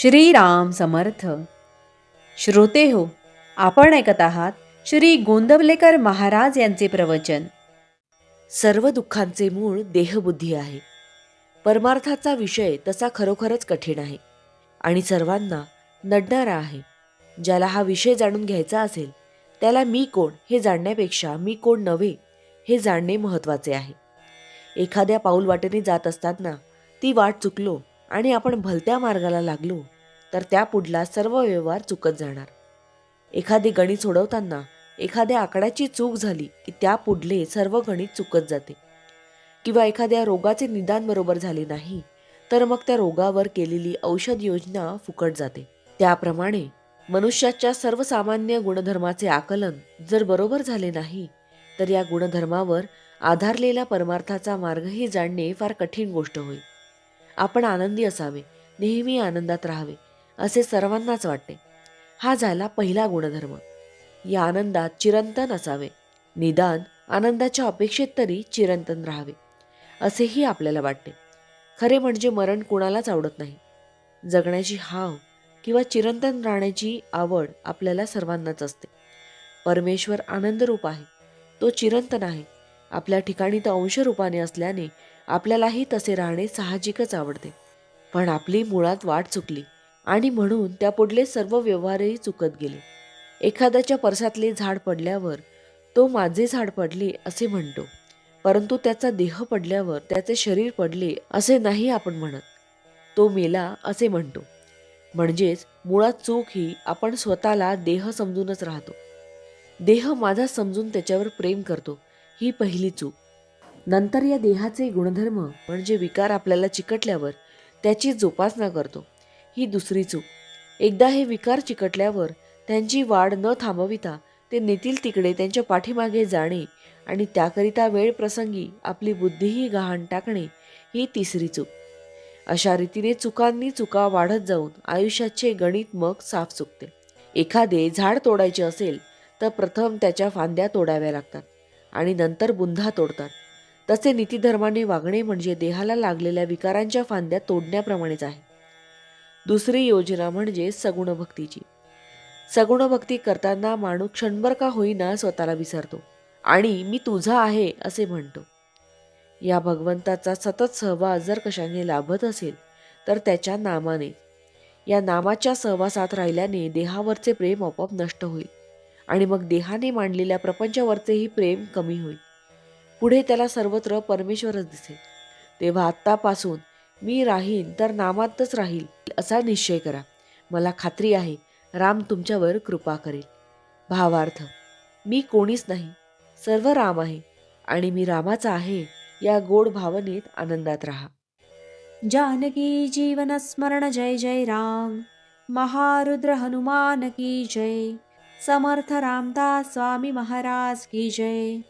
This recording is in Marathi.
श्रीराम समर्थ. श्रोते हो आपण ऐकत आहात श्री गोंदवलेकर महाराज यांचे प्रवचन. सर्व दुःखांचे मूळ देहबुद्धी आहे. परमार्थाचा विषय तसा खरोखरच कठीण आहे आणि सर्वांना नडणारा आहे. ज्याला हा विषय जाणून घ्यायचा असेल त्याला मी कोण हे जाणण्यापेक्षा मी कोण नव्हे हे जाणणे महत्त्वाचे आहे. एखाद्या पाऊल वाटेने जात असताना ती वाट चुकलो आणि आपण भलत्या मार्गाला लागलो तर त्या पुढला सर्व व्यवहार चुकत जाणार. एखादे गणित सोडवताना एखाद्या आकड्याची चूक झाली की त्या पुढले सर्व गणित चुकत जाते. किंवा एखाद्या रोगाचे निदान बरोबर झाले नाही तर मग त्या रोगावर केलेली औषध योजना फुकट जाते. त्याप्रमाणे मनुष्याच्या सर्वसामान्य गुणधर्माचे आकलन जर बरोबर झाले नाही तर या गुणधर्मावर आधारलेल्या परमार्थाचा मार्गही जाणणे फार कठीण गोष्ट होईल आपण आनंदी असावे नेहमी आनंदात राहावे असे सर्वांनाच वाटते. हा झाला पहिला गुणधर्म. या आनंदात चिरंतन असावे. निदान आनंदाच्या अपेक्षेत तरी चिरंतन राहावे असेही आपल्याला वाटते. खरे म्हणजे मरण कुणालाच आवडत नाही. जगण्याची हाव किंवा चिरंतन राहण्याची आवड आपल्याला सर्वांनाच असते. परमेश्वर आनंदरूप आहे. तो चिरंतन आहे. आपल्या ठिकाणी तो अंशरूपाने असल्याने आपल्यालाही तसे राहणे साहजिकच आवडते. पण आपली मुळात वाट चुकली आणि म्हणून त्यापुढले सर्व व्यवहारही चुकत गेले. एखाद्याच्या परसातले झाड पडल्यावर तो माझे झाड पडले असे म्हणतो. परंतु त्याचा देह पडल्यावर त्याचे शरीर पडले असे नाही आपण म्हणत. तो मेला असे म्हणतो. म्हणजेच मुळात चूक ही आपण स्वतःला देह समजूनच राहतो. देह माझा समजून त्याच्यावर प्रेम करतो. ही पहिली चूक. नंतर या देहाचे गुणधर्म म्हणजे विकार आपल्याला चिकटल्यावर त्याची जोपासना करतो. ही दुसरी चूक. एकदा हे विकार चिकटल्यावर त्यांची वाढ न थांबविता ते नेतील तिकडे त्यांच्या पाठीमागे जाणे आणि त्याकरिता वेळ प्रसंगी आपली बुद्धीही गहाण टाकणे ही तिसरी चूक. अशा रीतीने चुकांनी चुका वाढत जाऊन आयुष्याचे गणित मग साफ चुकते एखादे झाड तोडायचे असेल तर प्रथम त्याच्या फांद्या तोडाव्या लागतात आणि नंतर बुंधा तोडतात. तसे नीतिधर्माने वागणे म्हणजे देहाला लागलेल्या विकारांच्या फांद्या तोडण्याप्रमाणेच आहे. दुसरी योजना म्हणजे सगुण भक्तीची सगुण भक्ती करताना माणूस क्षणभर का होईना स्वतःला विसरतो. आणि मी तुझा आहे असे म्हणतो. या भगवंताचा सतत सहवास जर कशाने लाभत असेल तर त्याच्या नामाने. या नामाच्या सहवासात राहिल्याने देहावरचे प्रेम आपोआप नष्ट होईल. आणि मग देहाने मांडलेल्या प्रपंचावरचेही प्रेम कमी होईल. पुढे त्याला सर्वत्र परमेश्वरच दिसेल. तेव्हा आत्तापासून मी राहीन तर नामातच राहील असा निश्चय करा. मला खात्री आहे राम तुमच्यावर कृपा करेल. भावार्थ मी कोणीच नाही सर्व राम आहे आणि मी रामाचा आहे या गोड भावनेत आनंदात राहा. जानकी जीवन स्मरण जय जय राम. महारुद्र हनुमान की जय. समर्थ रामदास स्वामी महाराज की जय.